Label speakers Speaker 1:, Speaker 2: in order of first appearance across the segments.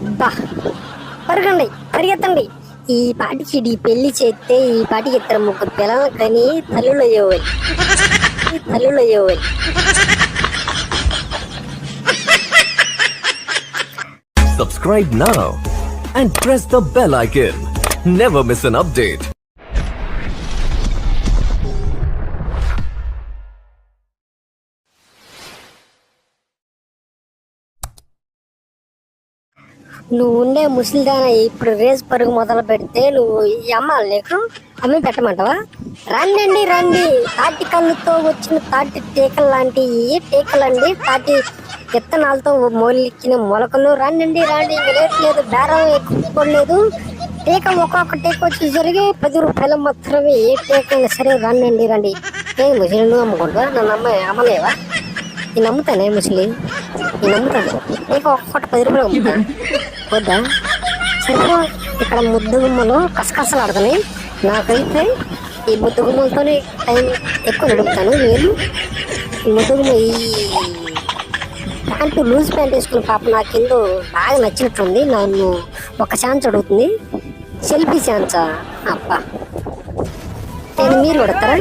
Speaker 1: అబ్బా పరగండి పరిగెత్తండి ఈ పాటికి ఈ పెళ్ళి చేస్తే ఈ పాటికి ఇద్దరు ముగ్గురు పిల్లలు కానీ తల్లులు అయ్యేవారు తల్లులు అయ్యేవారు
Speaker 2: Subscribe now and press the bell icon. Never miss an update.
Speaker 1: నువ్వు ఉండే ముసలిదాన ఇప్పుడు రేస్ పరుగు మొదలు పెడితే నువ్వు ఈ అమ్మాలి నీకు అమ్మి పెట్టమంటావా? రండి రండి. తాటి కళ్ళుతో వచ్చిన తాటి టీకలు లాంటి ఏ టీకలండి. తాటి విత్తనాలతో మొలిక్కిన మొలకలు. రండి రండి. రేట్ లేదు బేరం ఎక్కువలేదు టీక ఒక్కొక్క టీక వచ్చి జరిగి పది రూపాయలు మాత్రమే ఏ టీక సరే రండి రండి. నేను ముసలి నువ్వు అమ్ముకుంటా నన్ను అమ్మ అమ్మలేవా నేను నమ్ముతానే ముసలి. నేను నమ్ముతాను. నీకు ఒక్కటి పది రూపాయలు అమ్ముతాను. వద్దా సరిపో ఇక్కడ ముద్దు గుమ్మలు కసకసలు ఆడుతున్నాయి నాకైతే ఈ ముద్దు గుమ్మలతోనే టైం ఎక్కువ నడుపుతాను నేను ఈ ముద్దు గుమ్మ ఈ ప్యాంటు లూజ్ ప్యాంట్ వేసుకున్న పాప నాకు ఎందు బాగా నచ్చినట్టుంది. నన్ను ఒక ఛాన్స్ అడుగుతుంది. సెల్ఫీ ఛాన్సా? అబ్బా. నేను మీరు కొడతారా?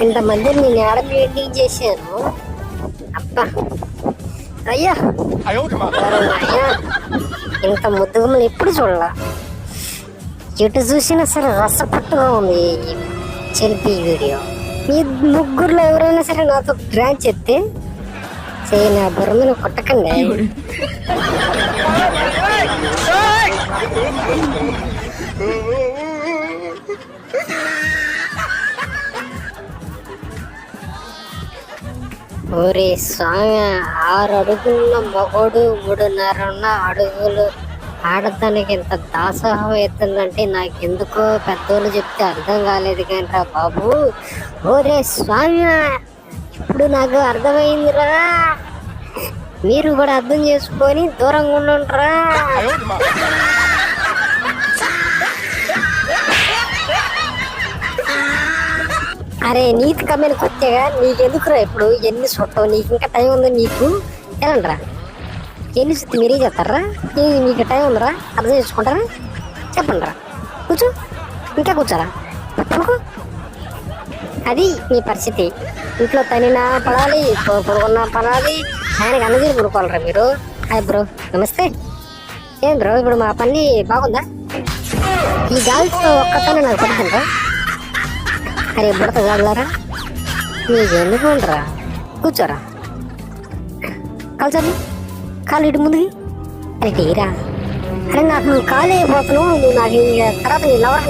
Speaker 1: ఇంతమంది నేను ఏడ మీటింగ్ చేశాను అబ్బా. అయ్యా. అయ్యా. ఇంత ముద్దుగుమ్మలు ఎప్పుడు చూడాల ఎటు చూసినా సరే రసపట్టుగా ఉంది చెల్పి వీడియో మీ ముగ్గురులో ఎవరైనా సరే నాతో డ్రాన్స్ చెప్తే చేయి నా బుర్ర మీద కొట్టకండి ఓరే స్వామి ఆరు అడుగుల్లో మగోడు మూడున్నరన్న అడుగులు. ఆడతానికి ఇంత దాసోహం అవుతుందంటే నాకు ఎందుకో పెద్దోళ్ళు చెప్తే అర్థం కాలేదు కానీ రా బాబు. ఓరే స్వామి ఇప్పుడు నాకు అర్థమైందిరా. మీరు కూడా అర్థం చేసుకొని దూరంగా ఉండుంటారా అరే నీకు కమ్మని కొత్తగా నీకెందుకురా ఇప్పుడు? ఎన్ని చుట్టావు నీకు ఇంకా టైం ఉంది నీకు? ఎలాండ్రా ఎన్ని సుత్తి మీరే చెప్తారా మీకు టైం ఉందిరా? అర్థం చేసుకుంటారా? చెప్పండి రా కూర్చో. ఇంకా కూర్చోరా? పడుకో. అది మీ పరిస్థితి. ఇంట్లో తనినా పడాలి పడుకున్నా పడాలి. ఆయనకి అన్నది కొనుక్కోవాలరా మీరు. Hi bro. నమస్తే. ఏం బ్రో ఇప్పుడు మా పని బాగుందా? ఈ గాలితో ఒక్కతోనే నాకు పడుతుందా అరే బుడత కాదులారా నీకు ఎందుకు ఉండరా కూర్చోరా. కాల్చండి. కాలు ఇటు ముందుకి. అరే టీరా అరే నాకు నువ్వు కాలు అయిపోతున్నావు నువ్వు నాకు తర్వాత నీ లవర్